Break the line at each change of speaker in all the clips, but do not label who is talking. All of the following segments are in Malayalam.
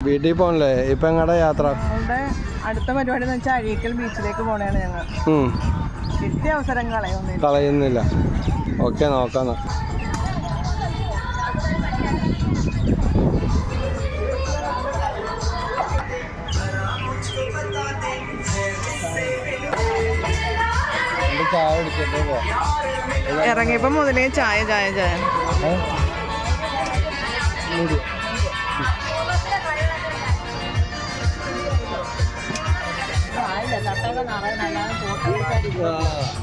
വീട്ടിൽ പോകണല്ലേ ഇപ്പൊ എങ്ങടെ യാത്ര?
ഞങ്ങളുടെ അടുത്ത പരിപാടി എന്ന് വെച്ചാൽ അഴീക്കൽ ബീച്ചിലേക്ക് പോണേണ് ഞങ്ങൾ കിട്ടിയ അവസരം
കളയുന്നില്ല. ഓക്കെ നോക്കാം ഇറങ്ങിയപ്പോ ചായ
മുതലേ ചായ ചായ ചായ.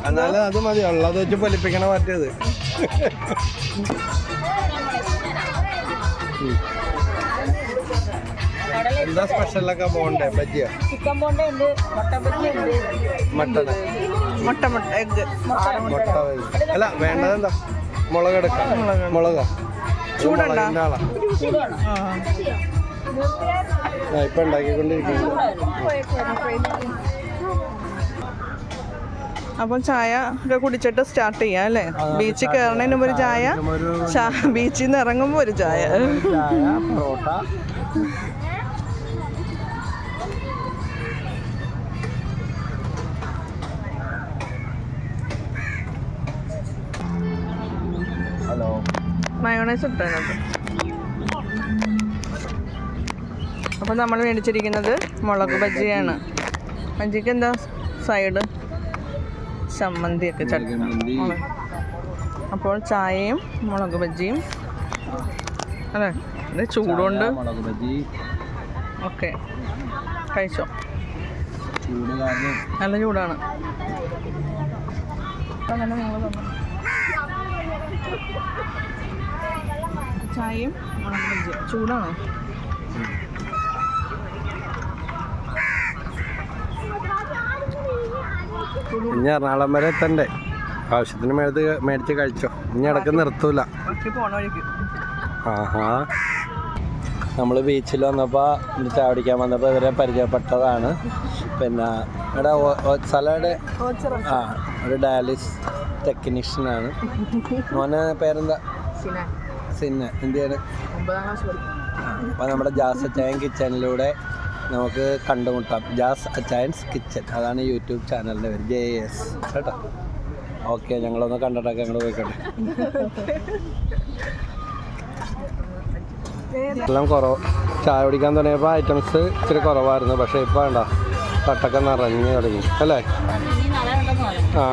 എന്നാലും അത് മതി. ഉള്ളത് വെച്ച് പൊലിപ്പിക്കണ മറ്റേത് എന്താ സ്പെഷ്യലൊക്കെ പോണ്ടേ ബജ്ജിയ?
ചിക്കൻ ഉണ്ട്. മുട്ട ബജ്ജി ഉണ്ട്.
മട്ടന്?
മുട്ട മുട്ട എഗ്
മുട്ട അല്ല വേണ്ടത് എന്താ മുളക് എടുക്കാം. മുളക. ചൂടാളാ ഇപ്പൊ ഉണ്ടാക്കിക്കൊണ്ടിരിക്കുന്നു.
അപ്പം ചായ ഒക്കെ കുടിച്ചിട്ട് സ്റ്റാർട്ട് ചെയ്യാം അല്ലേ? ബീച്ചിൽ കയറണതിന് മുമ്പ് ഒരു ചായ ബീച്ചിൽ നിന്ന് ഇറങ്ങുമ്പോൾ ഒരു ചായ.
ഹലോ.
മയോണൈസ് ഇട്ടതിനകത്ത് അപ്പം നമ്മൾ മേടിച്ചിരിക്കുന്നത് മുളക് ബജ്ജിയാണ് ബജ്ജിക്ക് എന്താ സൈഡ് ചമ്മന്തിയൊക്കെ ചട്ടി അപ്പോൾ ചായയും മുളക് ബജ്ജിയും. അതെ ഇത് ചൂടുകൊണ്ട്.
മുളക് ബജി
ഓക്കെ. കഴിച്ചോ? നല്ല ചൂടാണ്. ചായയും മുളക് ചൂടാണോ?
ഇനി എറണാകുളം വരെ എത്തണ്ടേ? ആവശ്യത്തിന് മേടിച്ച് മേടിച്ച് കഴിച്ചോ. ഇനി ഇടയ്ക്ക് നിർത്തൂല. ആഹാ. നമ്മൾ ബീച്ചിൽ വന്നപ്പോൾ ചാവടിക്കാൻ വന്നപ്പോൾ ഇവരെ പരിചയപ്പെട്ടതാണ്. പിന്നെ ഇവിടെ സ്ഥലയുടെ ആ ഒരു ഡയാലിസ് ടെക്നീഷ്യനാണ്. മോനെ പേരെന്താ? സിന്ന എന്തിയാണ്? അപ്പോൾ നമ്മുടെ ജാസ് അച്ചായൻ കിച്ചണിലൂടെ നമുക്ക് കണ്ടുമുട്ടാം. ജാസ് ചാൻസ് കിച്ചൺ അതാണ് യൂട്യൂബ് ചാനലിന്റെ പേര്. J S. കേട്ടോ? ഓക്കെ ഞങ്ങളൊന്ന് കണ്ടിട്ടൊക്കെ ഞങ്ങൾ പോയിക്കോട്ടെ. എല്ലാം കുറവ്. ചായ കുടിക്കാൻ തുടങ്ങിയപ്പോൾ ഐറ്റംസ് ഇച്ചിരി കുറവായിരുന്നു. പക്ഷേ ഇപ്പോൾ വേണ്ട തട്ടൊക്കെ നിറഞ്ഞു തുടങ്ങി. അല്ലേ? ആ.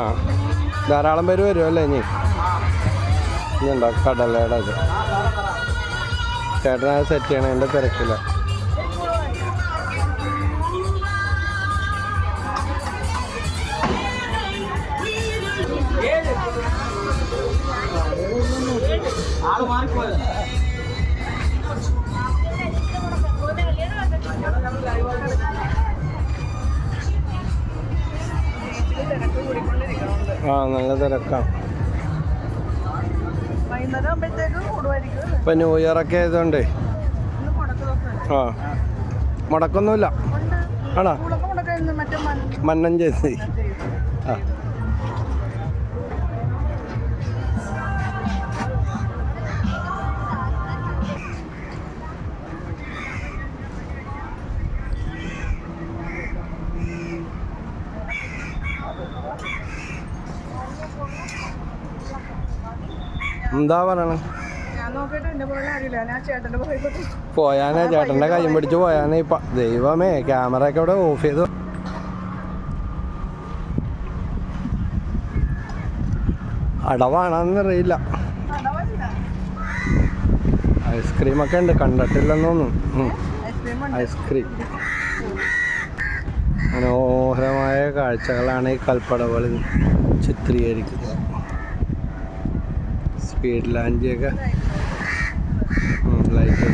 ധാരാളം പേര് വരും അല്ലേ ഇനി? ഇനി ഉണ്ടോ കടലയുടെ ഇത്? ചേട്ടനത് സെറ്റ് ചെയ്യണം എന്റെ തിരക്കില്ല ആ നല്ല
കൂടുമായിരിക്കും
ഇപ്പം ന്യൂ ഇയർ ഒക്കെ ആയതുകൊണ്ട്. ആ മുടക്കൊന്നുമില്ല. ആണോ? മന്നം ചേച്ചി ആ.
ചേട്ടന്റെ പുറകെ
പോയാനേ ചേട്ടന്റെ കയ്യും പിടിച്ച് പോയാനേ ഇപ്പം ദൈവമേ ക്യാമറ ഒക്കെ ഇവിടെ ഓഫ് ചെയ്തു അടവാണെന്നറിയില്ല ഐസ്ക്രീം ഒക്കെ ഉണ്ട് കണ്ടിട്ടില്ലെന്ന് തോന്നുന്നു.
ഐസ്ക്രീം ഉണ്ട്.
ഐസ്ക്രീം. മനോഹരമായ കാഴ്ചകളാണ് ഈ കൽപ്പടകളിൽ ചിത്രീകരിക്കുന്നത്. സ്പീഡ് ലാൻഡിയൊക്കെ ലൈറ്റ്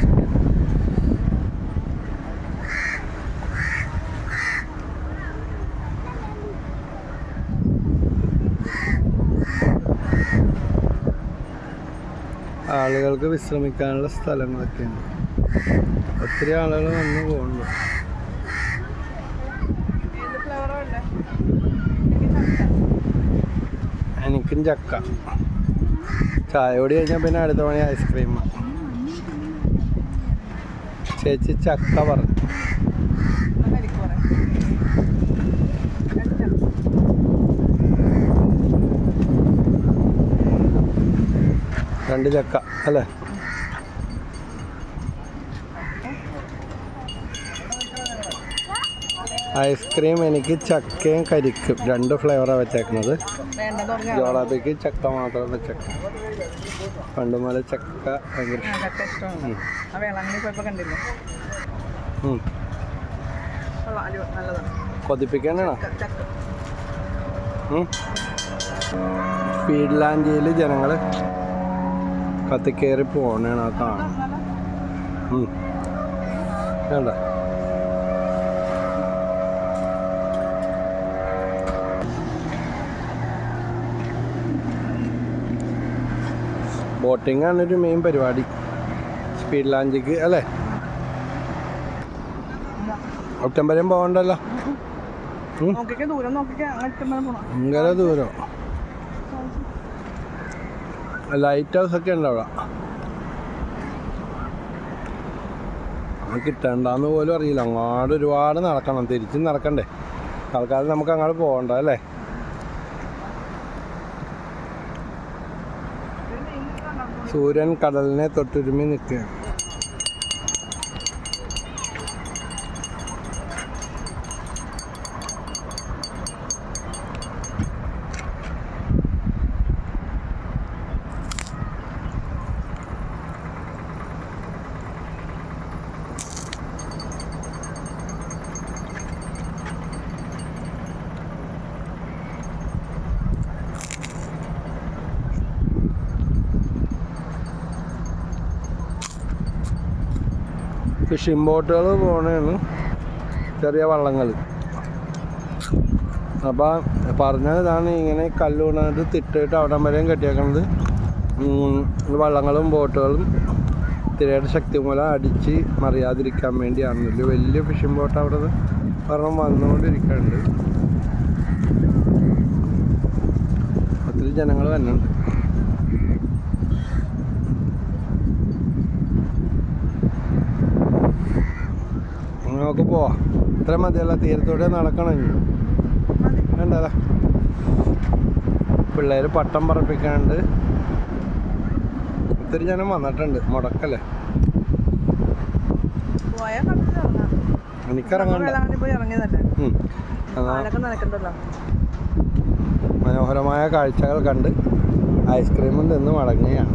ആളുകൾക്ക് വിശ്രമിക്കാനുള്ള സ്ഥലങ്ങളൊക്കെയാണ്. ഒത്തിരി ആളുകൾ വന്ന് പോകുന്നു.
ഏത് ഫ്ലേവറോ
എനിക്കും ചക്ക. ചായ കൂടി കഴിഞ്ഞാൽ പിന്നെ അടുത്ത പണി ഐസ്ക്രീം ചേച്ചി ചക്ക പറഞ്ഞു. രണ്ട് ചക്ക അല്ലേ? ഐസ്ക്രീം എനിക്ക് ചക്കയും കരിക്കും. രണ്ട് ഫ്ലേവറാണ് വെച്ചേക്കുന്നത് ജോളാബിക്ക് ചക്ക മാത്രം വെച്ചേക്ക പണ്ട് മുതലേ ചക്ക ഭയങ്കര.
ചക്ക ഇഷ്ടമാണ്. ആ വേളാങ്കണ്ണി പോയപ്പോൾ കണ്ടില്ലേ? കൊള്ളാം അടി നല്ലതാണ്.
കൊതിപ്പിക്കാനാണോ
ചക്ക ചക്ക.
സ്പീഡ് ജനങ്ങൾ കത്തിക്കേറി പോണേണ് ആ കാണും. ഉം. വേണ്ട. ബോട്ടിംഗ് ആണ് ഒരു മെയിൻ പരിപാടി സ്പീഡ് ലാഞ്ചിക്ക് അല്ലേ ഒറ്റം വരെയും പോകണ്ടല്ലോ ഭയങ്കര ദൂരം. ലൈറ്റ് ഹൗസ് ഒക്കെ ഉണ്ട് അവിടെ. കിട്ടണ്ടെന്ന് പോലും അറിയില്ല. അങ്ങോട്ട് ഒരുപാട് നടക്കണം. തിരിച്ചും നടക്കണ്ടേ. തൽക്കാലം നമുക്ക് അങ്ങോട്ട് പോകണ്ട അല്ലേ? സൂര്യൻ കടലിനെ തൊട്ടുരുമി നിൽക്കുകയാണ്. ഫിഷിംഗ് ബോട്ടുകൾ പോണേന്ന് ചെറിയ വള്ളങ്ങൾ. അപ്പം പറഞ്ഞതാണ് ഇങ്ങനെ കല്ലുകൊണ്ടത് തിട്ടിട്ട് അവിടെ വരെയും കെട്ടിയേക്കണത്. ഉം, വള്ളങ്ങളും ബോട്ടുകളും തിരയുടെ ശക്തി മൂലം അടിച്ച് മറിയാതിരിക്കാൻ വേണ്ടിയാണ്. ഒരു വലിയ ഫിഷിംഗ് ബോട്ട് അവിടെ പറഞ്ഞു വന്നുകൊണ്ടിരിക്കുന്നുണ്ട് ഒത്തിരി ജനങ്ങൾ വരുന്നുണ്ട്. നമുക്ക് പോവാം. ഇത്ര മതിയല്ല തീരത്തോടെ നടക്കണം ഇനി. വേണ്ടതാ പിള്ളേർ പട്ടം പറപ്പിക്കാണ്ട് ഒത്തിരി ജനം വന്നിട്ടുണ്ട് മുടക്കല്ലേ? എനിക്കിറങ്ങണ്ട. മനോഹരമായ കാഴ്ചകൾ കണ്ട് ഐസ്ക്രീമും തിന്ന് മടങ്ങുകയാണ്.